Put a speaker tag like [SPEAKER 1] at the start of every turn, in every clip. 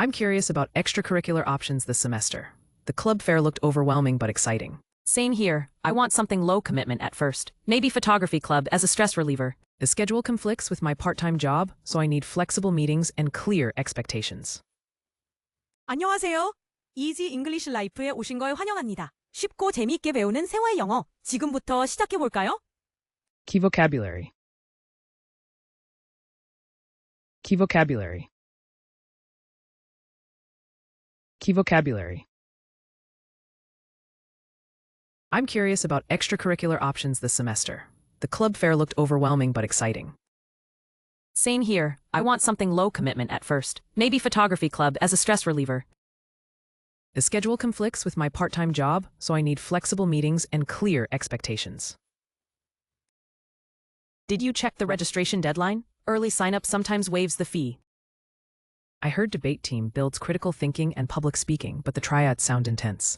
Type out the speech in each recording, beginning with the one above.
[SPEAKER 1] I'm curious about extracurricular options this semester. The club fair looked overwhelming but exciting.
[SPEAKER 2] Same here. I want something low commitment at first. Maybe photography club as a stress reliever.
[SPEAKER 1] The schedule conflicts with my part-time job, so I need flexible meetings and clear expectations.
[SPEAKER 3] 안녕하세요. 이지 잉글리시 라이프에 오신 걸 환영합니다. 쉽고 재미있게 배우는 생활 영어. 지금부터 시작해 볼까요?
[SPEAKER 1] Key vocabulary. Key vocabulary. Key vocabulary. I'm curious about extracurricular options this semester. The club fair looked overwhelming but exciting.
[SPEAKER 2] Same here. I want something low commitment at first. Maybe photography club as a stress reliever.
[SPEAKER 1] The schedule conflicts with my part-time job, so I need flexible meetings and clear expectations.
[SPEAKER 2] Did you check the registration deadline? Early sign up sometimes waives the fee.
[SPEAKER 1] I heard debate team builds critical thinking and public speaking, but the triads sound intense.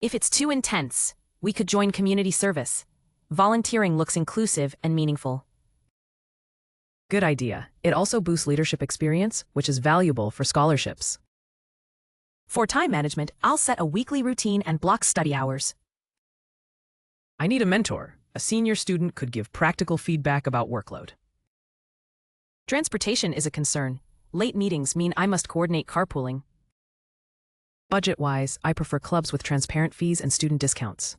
[SPEAKER 2] If it's too intense, we could join community service. Volunteering looks inclusive and meaningful.
[SPEAKER 1] Good idea. It also boosts leadership experience, which is valuable for scholarships.
[SPEAKER 2] For time management, I'll set a weekly routine and block study hours.
[SPEAKER 1] I need a mentor. A senior student could give practical feedback about workload.
[SPEAKER 2] Transportation is a concern. Late meetings mean I must coordinate carpooling.
[SPEAKER 1] Budget-wise, I prefer clubs with transparent fees and student discounts.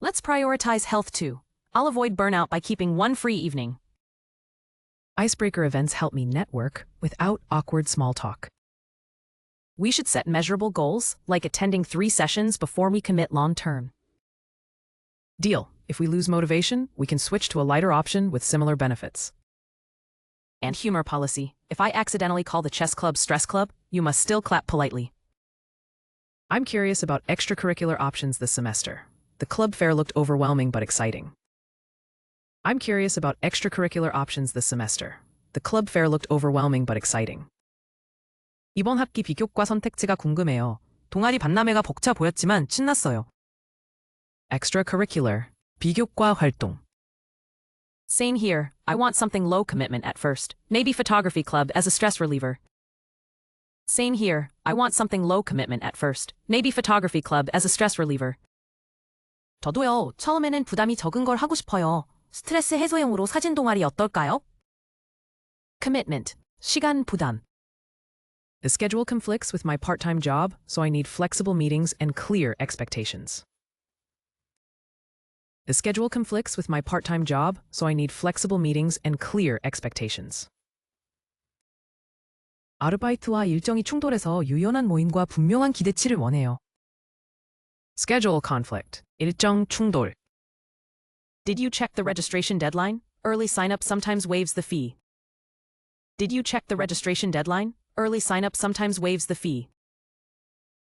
[SPEAKER 2] Let's prioritize health too. I'll avoid burnout by keeping one free evening.
[SPEAKER 1] Icebreaker events help me network without awkward small talk.
[SPEAKER 2] We should set measurable goals, like attending three sessions before we commit long term.
[SPEAKER 1] Deal. If we lose motivation, we can switch to a lighter option with similar benefits
[SPEAKER 2] And humor policy. If I accidentally call the chess club stress club, you must still clap politely.
[SPEAKER 1] I'm curious about extracurricular options this semester. The club fair looked overwhelming but exciting. I'm curious about extracurricular options this semester. The club fair looked overwhelming but exciting.
[SPEAKER 3] 이번 학기 비교과 선택지가 궁금해요. 동아리 반나매가 벅차 보였지만 신났어요.
[SPEAKER 1] Extracurricular. 비교과 활동.
[SPEAKER 2] Same here. I want something low commitment at first. Maybe photography club as a stress reliever. Same here. I want something low commitment at first. Maybe photography club as a stress reliever.
[SPEAKER 3] 저도요. 처음에는 부담이 적은 걸 하고 싶어요. 스트레스 해소용으로 사진 동아리 어떨까요?
[SPEAKER 2] Commitment. 시간 부담.
[SPEAKER 1] The schedule conflicts with my part-time job, so I need flexible meetings and clear expectations. The schedule conflicts with my part-time job, so I need flexible meetings and clear expectations.
[SPEAKER 3] 아르바이트와 일정이 충돌해서 유연한 모임과 분명한 기대치를 원해요.
[SPEAKER 1] Schedule conflict. 일정 충돌.
[SPEAKER 2] Did you check the registration deadline? Early sign up sometimes waives the fee. Did you check the registration deadline? Early sign up sometimes waives the fee.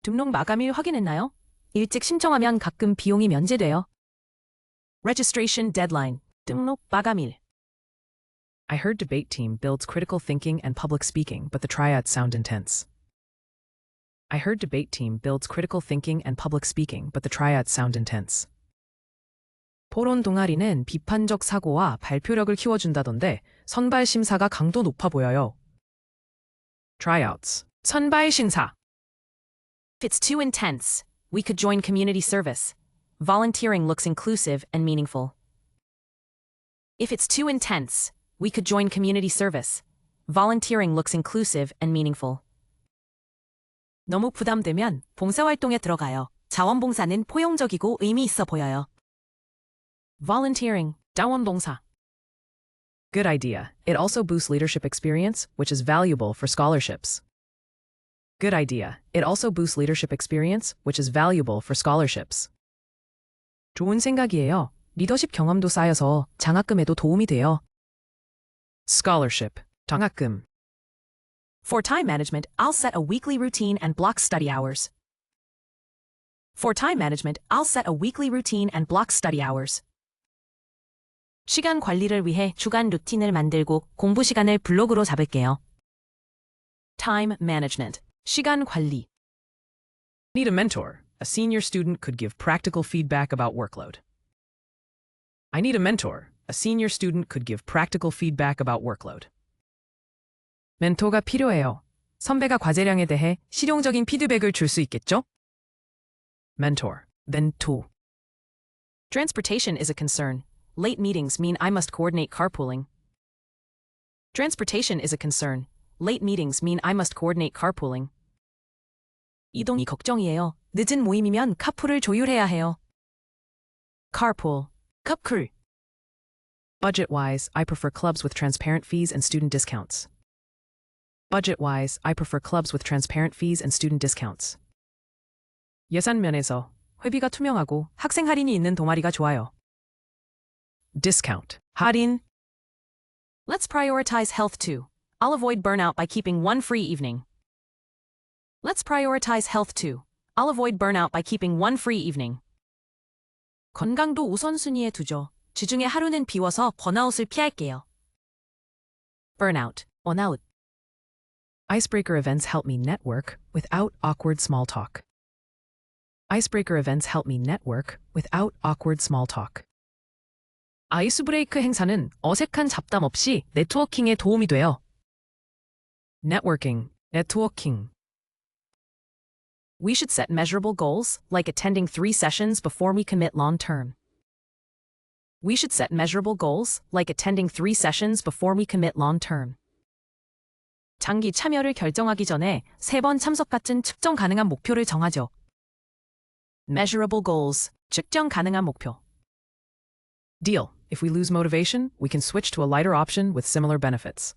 [SPEAKER 3] 등록 마감일 확인했나요? 일찍 신청하면 가끔 비용이 면제돼요.
[SPEAKER 2] Registration deadline. 등록 마감일.
[SPEAKER 1] I heard debate team builds critical thinking and public speaking, but the triads sound intense. I heard debate team builds critical thinking and public speaking, but the triads sound intense.
[SPEAKER 3] 토론 동아리는 비판적 사고와 발표력을 키워준다던데 선발 심사가 강도 높아 보여요.
[SPEAKER 1] Tryouts. 선발 심사.
[SPEAKER 2] If it's too intense, we could join community service. Volunteering looks inclusive and meaningful. If it's too intense, we could join community service. Volunteering looks inclusive and meaningful.
[SPEAKER 3] 너무 부담되면 봉사활동에 들어가요. 자원봉사는 포용적이고 의미 있어 보여요.
[SPEAKER 2] Volunteering. 자원봉사.
[SPEAKER 1] Good idea. It also boosts leadership experience, which is valuable for scholarships. Good idea. It also boosts leadership experience, which is valuable for scholarships.
[SPEAKER 3] 좋은 생각이에요. 리더십 경험도 쌓여서 장학금에도 도움이 돼요.
[SPEAKER 1] Scholarship. 장학금.
[SPEAKER 2] For time management, I'll set a weekly routine and block study hours. For time management, I'll set a weekly routine and block study hours.
[SPEAKER 3] 시간 관리를 위해 주간 루틴을 만들고 공부 시간을 블록으로 잡을게요.
[SPEAKER 2] Time management. 시간 관리.
[SPEAKER 1] Need a mentor. A senior student could give practical feedback about workload. I need a mentor. A senior student could give practical feedback about workload.
[SPEAKER 3] 멘토가 필요해요.
[SPEAKER 1] 선배가 과제량에 대해 실용적인 피드백을 줄 수 있겠죠? Mentor. Then two.
[SPEAKER 2] Transportation is a concern. Late meetings mean I must coordinate carpooling. Transportation is a concern. Late meetings mean I must coordinate carpooling. 이동이 걱정이에요. 늦은 모임이면 카풀을 조율해야 해요. carpool, 카풀.
[SPEAKER 1] Budget-wise, I prefer clubs with transparent fees and student discounts. Budget-wise, I prefer clubs with transparent fees and student discounts. 예산 면에서 회비가 투명하고 학생 할인이 있는 동아리가 좋아요. Discount. 할인.
[SPEAKER 2] Let's prioritize health too. I'll avoid burnout by keeping one free evening. Let's prioritize health too. I'll avoid burnout by keeping one free evening. 건강도 우선순위에 두죠. 주중에 하루는 비워서 번아웃을 피할게요. burnout, 번아웃.
[SPEAKER 1] Icebreaker events help me network without awkward small talk. Icebreaker events help me network without awkward small talk. 아이스 브레이크 행사는 어색한 잡담 없이 네트워킹에 도움이 돼요. Networking, networking.
[SPEAKER 2] We should set measurable goals, like attending three sessions before we commit long term. We should set measurable goals, like attending three sessions before we commit long term. 장기 참여를 결정하기 전에 세 번 참석 같은 측정 가능한 목표를 정하죠. Measurable goals, 측정 가능한 목표.
[SPEAKER 1] Deal. If we lose motivation, we can switch to a lighter option with similar benefits.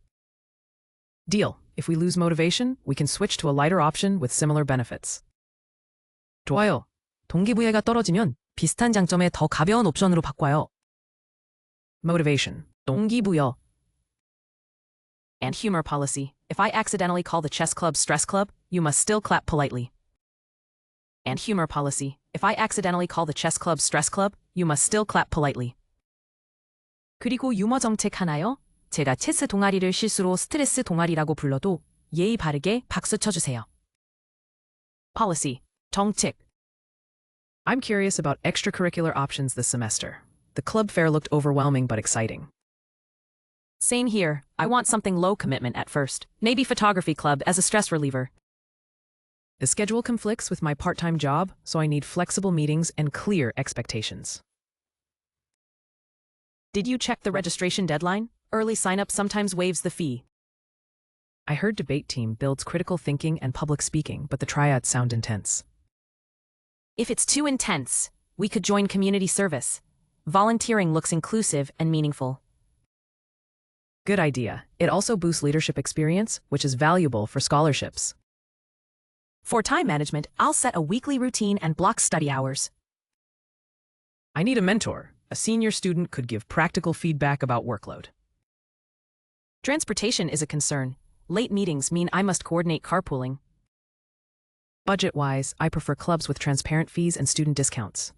[SPEAKER 1] Deal. If we lose motivation, we can switch to a lighter option with similar benefits. 좋아요. 동기부여가 떨어지면 비슷한 장점의 더 가벼운 옵션으로 바꿔요. Motivation. 동기부여.
[SPEAKER 2] And humor policy. If I accidentally call the chess club stress club, you must still clap politely. And humor policy. If I accidentally call the chess club stress club, you must still clap politely. 그리고 유머 정책 하나요? 제가 체스 동아리를 실수로 스트레스 동아리라고 불러도 예의 바르게 박수 쳐주세요. Policy. 정책.
[SPEAKER 1] I'm curious about extracurricular options this semester. The club fair looked overwhelming but exciting.
[SPEAKER 2] Same here. I want something low commitment at first. Maybe photography club as a stress reliever.
[SPEAKER 1] The schedule conflicts with my part time job, so I need flexible meetings and clear expectations.
[SPEAKER 2] Did you check the registration deadline? Early sign up sometimes waives the fee.
[SPEAKER 1] I heard debate team builds critical thinking and public speaking, but the triads sound intense.
[SPEAKER 2] If it's too intense, we could join community service. Volunteering looks inclusive and meaningful.
[SPEAKER 1] Good idea. It also boosts leadership experience, which is valuable for scholarships.
[SPEAKER 2] For time management, I'll set a weekly routine and block study hours.
[SPEAKER 1] I need a mentor. A senior student could give practical feedback about workload.
[SPEAKER 2] Transportation is a concern. Late meetings mean I must coordinate carpooling.
[SPEAKER 1] Budget wise, I prefer clubs with transparent fees and student discounts.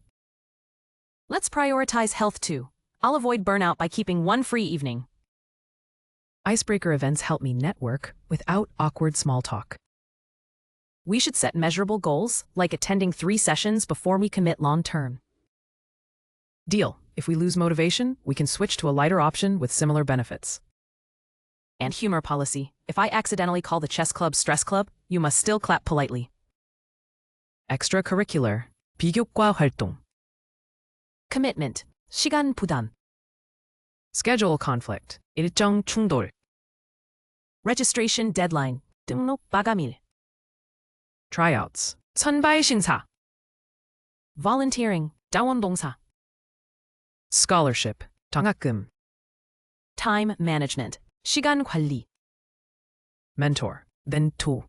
[SPEAKER 2] Let's prioritize health too. I'll avoid burnout by keeping one free evening.
[SPEAKER 1] Icebreaker events help me network without awkward small talk.
[SPEAKER 2] We should set measurable goals, like attending three sessions before we commit long term.
[SPEAKER 1] Deal. If we lose motivation, we can switch to a lighter option with similar benefits.
[SPEAKER 2] And humor policy. If I accidentally call the chess club stress club, you must still clap politely
[SPEAKER 1] Extracurricular. 비교과 활동.
[SPEAKER 2] Commitment. 시간 부담.
[SPEAKER 1] Schedule conflict. 일정 충돌.
[SPEAKER 2] Registration deadline. 등록 마감일.
[SPEAKER 1] Tryouts. 선발 심사.
[SPEAKER 2] Volunteering. 자원봉사.
[SPEAKER 1] Scholarship. 장학금.
[SPEAKER 2] Time management. 시간 관리.
[SPEAKER 1] Mentor. 멘토.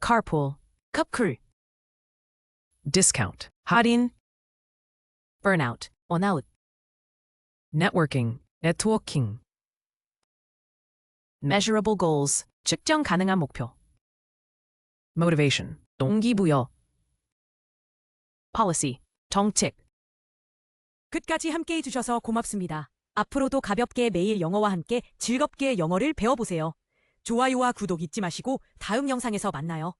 [SPEAKER 2] Carpool. 커플.
[SPEAKER 1] Discount. 할인.
[SPEAKER 2] Burnout. 번아웃.
[SPEAKER 1] Networking. 네트워킹.
[SPEAKER 2] Measurable goals. 측정 가능한 목표.
[SPEAKER 1] Motivation. 동기부여.
[SPEAKER 2] Policy. 정책.
[SPEAKER 3] 끝까지 함께 해 주셔서 고맙습니다. 앞으로도 가볍게 매일 영어와 함께 즐겁게 영어를 배워보세요. 좋아요와 구독 잊지 마시고 다음 영상에서 만나요.